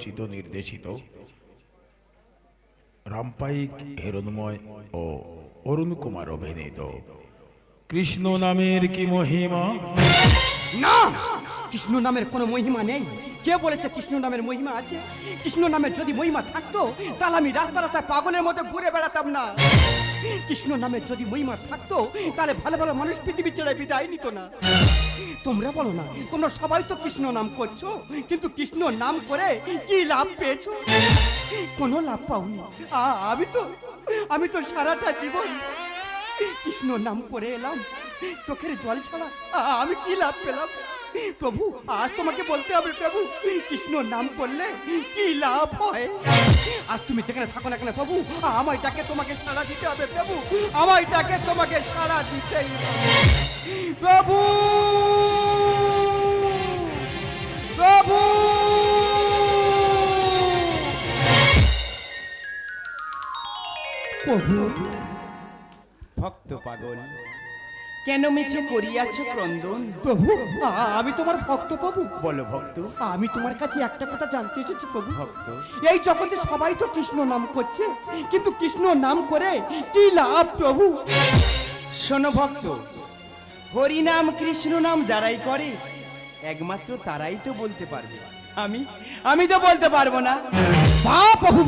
চিত নির্দেশিত, রামপাইক হিরণময় ও অরুণ কুমার অভিনীত। কৃষ্ণ নামের কি মহিমা? না! কৃষ্ণ নামের কোনো মহিমা নেই। কে বলেছে কৃষ্ণ নামের মহিমা আছে? কৃষ্ণ নামের যদি মহিমা থাকতো, তাহলে আমি রাস্তা রাস্তায় পাগলের মতো ঘুরে বেড়াতাম না। কৃষ্ণ নামের যদি মহিমা থাকতো, তাহলে ভালো ভালো মানুষ পৃথিবী ছেড়ে বিদায় নিত না। তোমরা বলো না, তোমরা সবাই তো কৃষ্ণ নাম করছ, কিন্তু কৃষ্ণ নাম করে কি লাভ পেয়েছ? কোনো লাভ পাওনি। আমি তো আমি তো সারাটা জীবন কৃষ্ণ নাম করে এলাম, চোখের জল ছাড়া আমি কি লাভ পেলাম? প্রভু, আজ তোমাকে বলতে হবে প্রভু, কৃষ্ণ নাম করলে কি লাভ হয়? আজ তুমি যেখানে থাকো না কেন প্রভু আমায় ডাকে তোমাকে সাড়া দিতে হবে প্রভু আমায় ডাকে তোমাকে সাড়া দিতেই প্রভু! প্রভু! প্রভু, ভক্ত পাগল। কেন মিছে করিয়াছ ক্রন্দন? প্রভু আমি তোমার ভক্ত প্রভু। বলো ভক্ত। আমি তোমার কাছে একটা কথা জানতে এসেছি প্রভু। ভক্ত। এই জগতে সবাই তো কৃষ্ণ নাম করছে কিন্তু কৃষ্ণ নাম করে কি লাভ প্রভু? শোনো ভক্ত হরি নাম কৃষ্ণ নাম যারাই করে একমাত্র তারাই তো বলতে পারবে। আমি আমি তো বলতে পারব না। বাহ প্রভু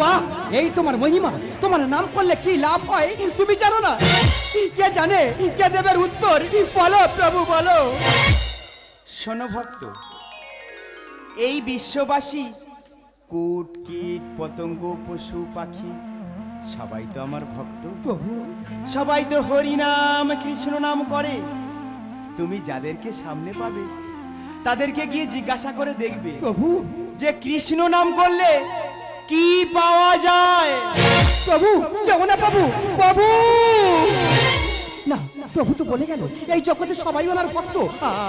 এই তোমার মহিমা তোমার নাম করলে কি লাভ হয় তুমি জানো না? কে জানে কে দেবের উত্তর? বলো প্রভু বলো। শোনো ভক্ত এই বিশ্ববাসী কুট কীট পতঙ্গ পশু পাখি সবাই তো আমার ভক্ত। প্রভু সবাই তো হরি নাম কৃষ্ণ নাম করে। তুমি যাদেরকে সামনে পাবে তাদেরকে গিয়ে জিজ্ঞাসা করে দেখবে প্রভু যে কৃষ্ণ নাম করলে কি পাওয়া যায়? প্রভু না প্রভু প্রভু! না, প্রভু তো বলে গেল, এই জগতে সবাই ওনার ভক্ত।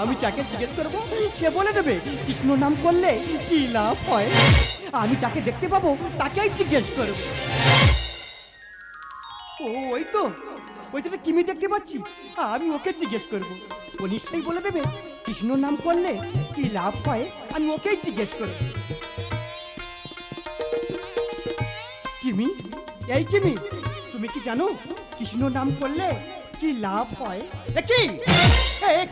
আমি যাকে জিজ্ঞেস করব, সে বলে দেবে কৃষ্ণ নাম করলে কি লাভ হয়? আমি যাকে দেখতে পাবো, তাকেই জিজ্ঞেস করব। ওই তো ওই তো একটা কিমি দেখতে পাচ্ছি। আমি ওকে জিজ্ঞেস করব। ও নিশ্চয়ই বলে দেবে কৃষ্ণ নাম করলে কি লাভ হয়? আমি ওকেই জিজ্ঞেস করব। কিমি? এই কিমি, তুমি কি জানো কৃষ্ণ নাম করলে কি লাভ হয়? কি?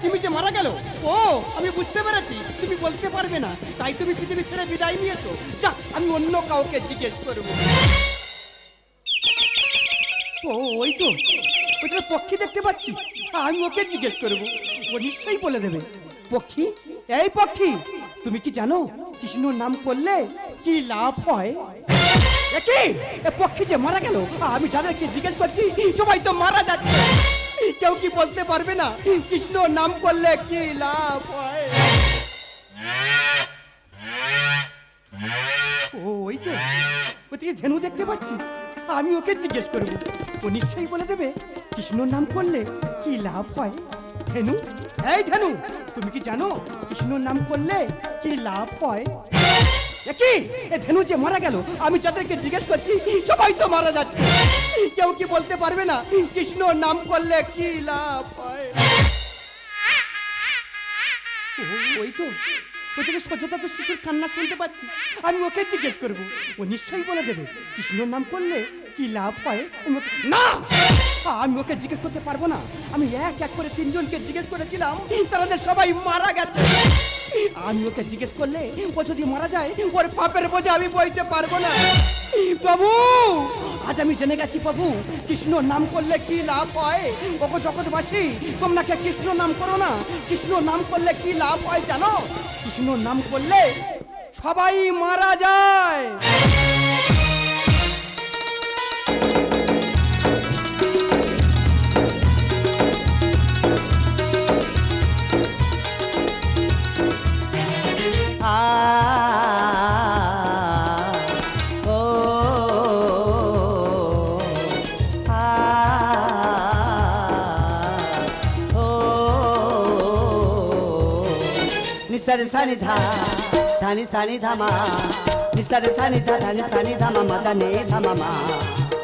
কিমি যে মারা গেল। ও, আমি বুঝতে পেরেছি, তুমি বলতে পারবে না। তাই তুমি পৃথিবী ছেড়ে বিদায় নিয়েছো। যা, আমি অন্য কাউকে জিজ্ঞেস করব। ও, ওই তো ওই তো পক্ষী দেখতে পাচ্ছি। আমি ওকে জিজ্ঞেস করব, ও নিশ্চয়ই বলে দেবে। পক্ষী? এই পক্ষী, তুমি কি জানো কৃষ্ণ নাম করলে কি লাভ হয়? কি এ পক্ষী যে মারা গেল, আমি যাদেরকে জিজ্ঞেস করছি, সবাই তো মারা যাচ্ছে। কেউ কি বলতে পারবে না, কৃষ্ণ নাম করলে কি লাভ হয়? ওই তো। ওদিকে ধেনু দেখতে পাচ্ছি। আমি ওকে জিজ্ঞেস করব। ও নিশ্চয়ই বলে দেবে, কৃষ্ণ নাম করলে কি লাভ হয়? ধেনু? এই ধেনু, তুমি কি জানো, কৃষ্ণ নাম করলে কি লাভ হয়? কি? এ ধেনু যে মারা গেল, আমি যাদেরকে জিজ্ঞেস করছি, সবাই তো মারা যাচ্ছে। কেউ কি বলতে পারবে না? কৃষ্ণ নাম করলে কি লাভ হয়? ওই তো। ওই থেকে সজ্জতা তো শিশুর কান্না শুনতে পাচ্ছি। আমি ওকে জিজ্ঞেস করব। ও নিশ্চয়ই বলে দেবে কৃষ্ণর নাম করলে কি লাভ হয়? না! আমি ওকে জিজ্ঞেস করতে পারব না। আমি এক এক করে তিনজনকে জিজ্ঞেস করেছিলাম তাদের সবাই মারা গেছে। আমি ওকে জিজ্ঞেস করলে ও যদি মারা যায়, ওর পাপের বোঝা আমি বইতে পারব না। প্রভু, আজ আমি জেনে গেছি প্রভু, কৃষ্ণ নাম করলে কি লাভ হয়? ওকে জগৎবাসী তোমরা কে কৃষ্ণ নাম করো না। কৃষ্ণ নাম করলে কি লাভ হয় জানো? কৃষ্ণ নাম করলে সবাই মারা যায়। నిసరి సని ధా ధని సని ధమా నిసరి సని ధ ధని సని ధమ మదనే ధమమా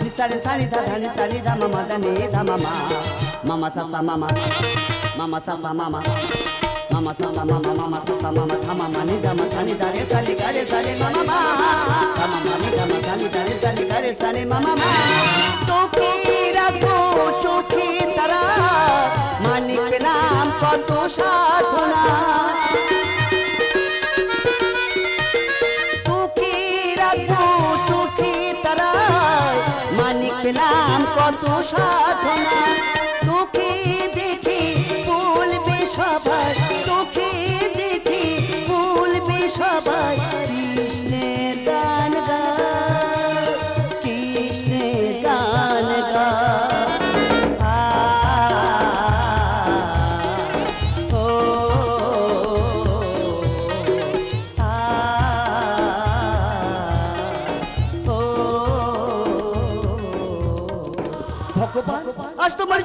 నిసరి సని ధ ధని సని ధమ మదనే ధమమా మమ సమ మమ మమ సమ మమ మమ సమ మమ మమ సమ మమ ధమ మని ధమ సని ధరే సలి గరే సలి మమ మా ధమ మని ధమ సని ధరే సలి గరే సలి మమ మా తోకి రా সাধনা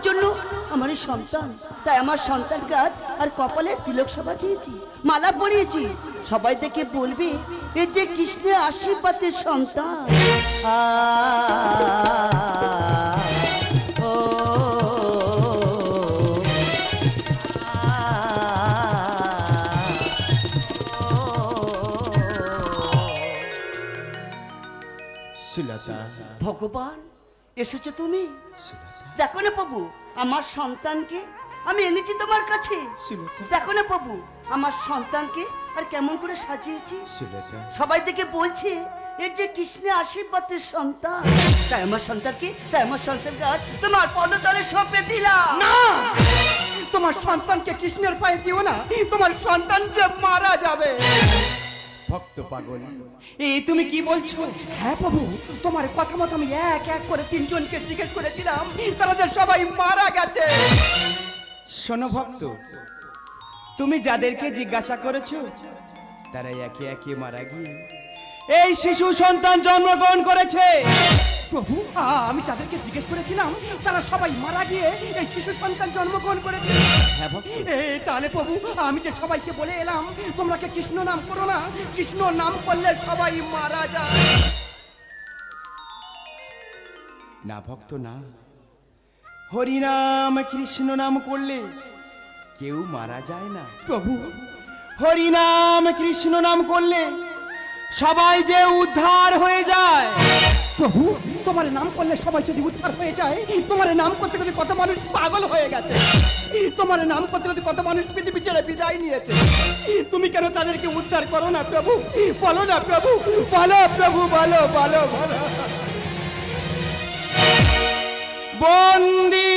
জন্য আমার সন্তান তাই আমার সন্তানকে আজ আর কপালে তিলক সভা দিয়েছি মালা পরিয়েছি সবাই দেখে বলবে এ যে কৃষ্ণের আশীর্বাদের সন্তান ভগবান এসেছ তুমি দেখো না প্রভু আমার সন্তানকে আমি এনেছি তোমার কাছে। দেখো না প্রভু আমার সন্তানকে আর কেমন করে সাজিয়েছি। সবাই থেকে বলছে এই যে কৃষ্ণের আশীর্বাদের সন্তান। তাই আমার সন্তানকে তাই আমার সন্তানকে আজ তোমার পদতলে সঁপে দিলাম। না! তোমার সন্তানকে কৃষ্ণের পায়ে দিও না তোমার সন্তান যে মারা যাবে। ভক্ত পাগল। এই তুমি কি বলছো? হ্যাঁ প্রভু তোমার কথা মতো আমি এক এক করে তিনজনকে জিজ্ঞেস করেছিলাম তাদের সবাই মারা গেছে। শোনো ভক্ত তুমি যাদেরকে জিজ্ঞাসা করেছ তারা একে একে মারা গিয়ে এই শিশু সন্তান জন্মগ্রহণ করেছে। প্রভু আমি যাদেরকে জিজ্ঞেস করেছিলাম তারা সবাই মারা গিয়ে এই শিশু সন্তান জন্মগ্রহণ করেছে। হ্যাঁ এই তাহলে প্রভু আমি যে সবাইকে বলে এলাম তোমরাকে কৃষ্ণ নাম করো না? কৃষ্ণ নাম করলে সবাই মারা যায়। না ভক্ত না। হরিনাম কৃষ্ণ নাম করলে কেউ মারা যায় না। প্রভু। হরিনাম কৃষ্ণ নাম করলে সবাই যে উদ্ধার হয়ে যায়। প্রভু তোমার নাম করলে সবাই যদি উদ্ধার হয়ে যায়, তোমার নাম করতে করতে কত মানুষ পাগল হয়ে গেছে? তোমার নাম করতে করতে কত মানুষ পৃথিবী ছেড়ে বিদায় নিয়েছে? তুমি কেন তাদেরকে উদ্ধার করো না, প্রভু? বলো না, প্রভু। বলো প্রভু, বলো বলো বলো। বন্দি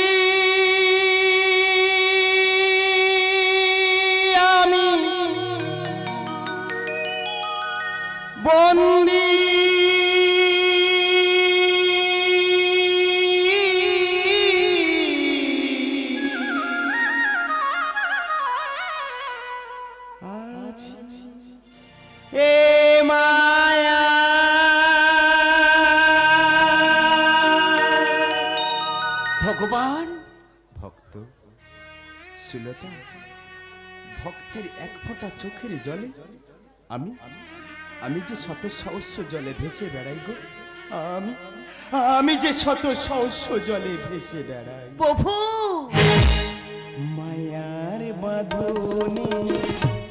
ভগবান? ভক্ত সুলতা ভক্তের এক ফোঁটা চোখের জলে আমি আমি যে শত সহস্র জলে ভেসে বেড়াই গো আমি আমি যে শত সহস্র জলে ভেসে বেড়াই। প্রভু! মায়ার বাঁধনে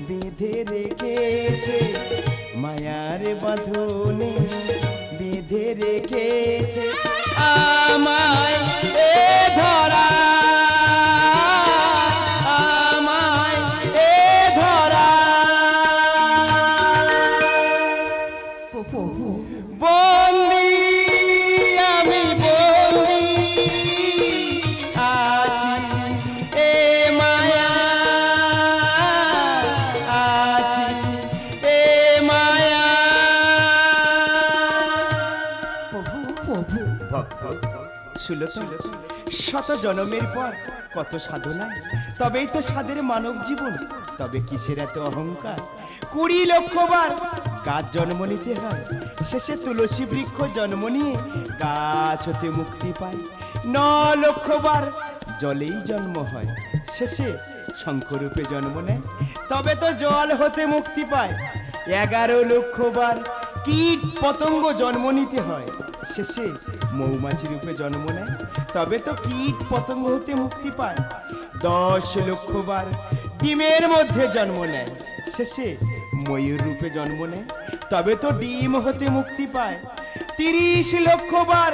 বেঁধে রেখেছে মায়ার বাঁধনে বেঁধে রেখেছে আমায় এ ধরা শত জনমের পর কত সাধনা। তবেই তো সাদের মানব জীবন, তবে কিসের এত অহংকার? কুড়ি গাছ জন্ম নিতে হয়, শেষে তুলসী বৃক্ষ জন্ম নিয়ে গাছ হতে মুক্তি পায়। ন লক্ষ বার জলেই জন্ম হয়, শেষে শঙ্করূপে জন্ম নেয়, তবে তো জল হতে মুক্তি পায়। এগারো লক্ষ বার কীট পতঙ্গ জন্ম নিতে হয়, শেষে মৌমাছি রূপে জন্ম নেয়। তবে তো কীট পতঙ্গ হতে মুক্তি পায়। দশ লক্ষ বার ডিমের মধ্যে জন্ম নেয়। শেষে ময়ূর রূপে জন্ম নেয়। তবে তো ডিম হতে মুক্তি পায়। তিরিশ লক্ষ বার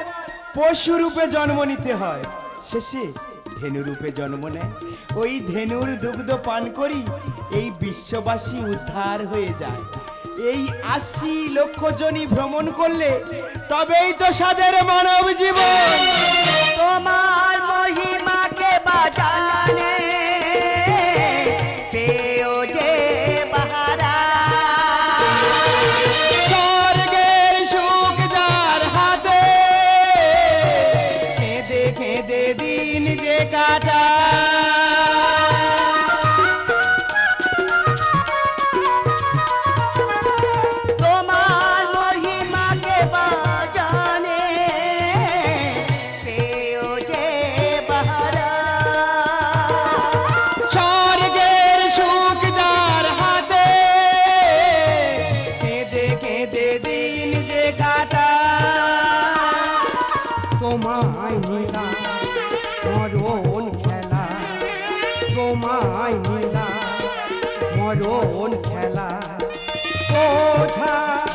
পশু রূপে জন্ম নিতে হয়। শেষে ধেনু রূপে জন্ম নেয়। ওই ধেনুর দুগ্ধ পান করি, এই বিশ্ববাসী উদ্ধার হয়ে যায়। এই আশি লক্ষ জনই ভ্রমণ করলে তবেই তো সাদের মানব জীবন। তোমার মহিমাকে বাজানে। মরণ খেলা। ওঝা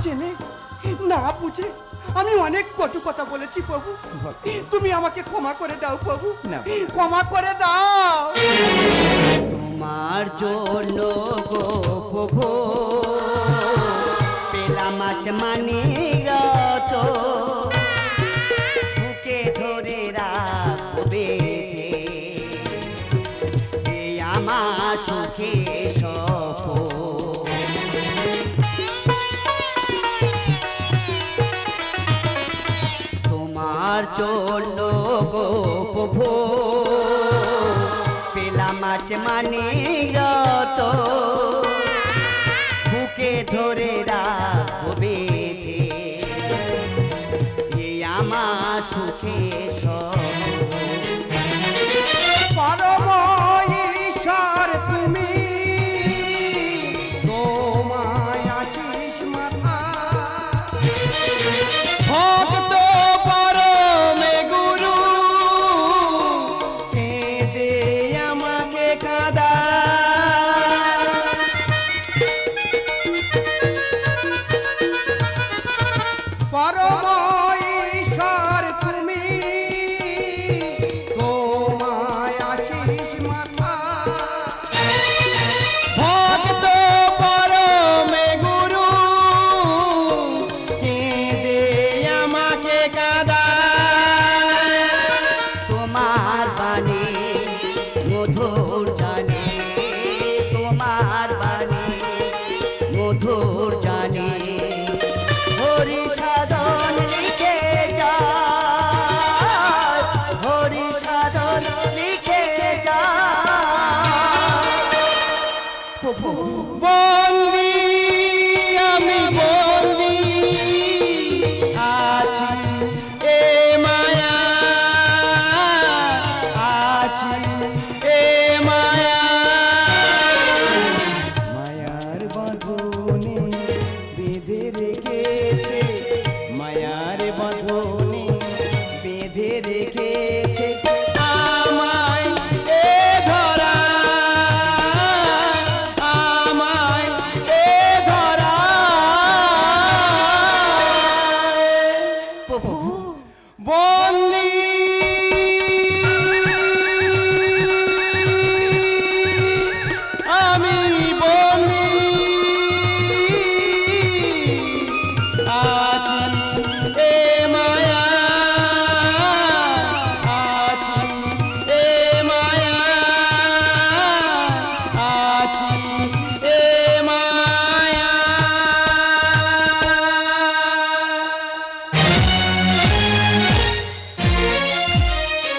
জেনে না বুঝে। আমি অনেক কটু কথা বলেছি প্রভু। তুমি আমাকে ক্ষমা করে দাও প্রভু। না। ক্ষমা করে দাও। তোমার জন্য গো প্রভু পেলাম মানে মানি রত আজ মানে রত। বুকে ধরে রাখবে আমার সুখে মধুর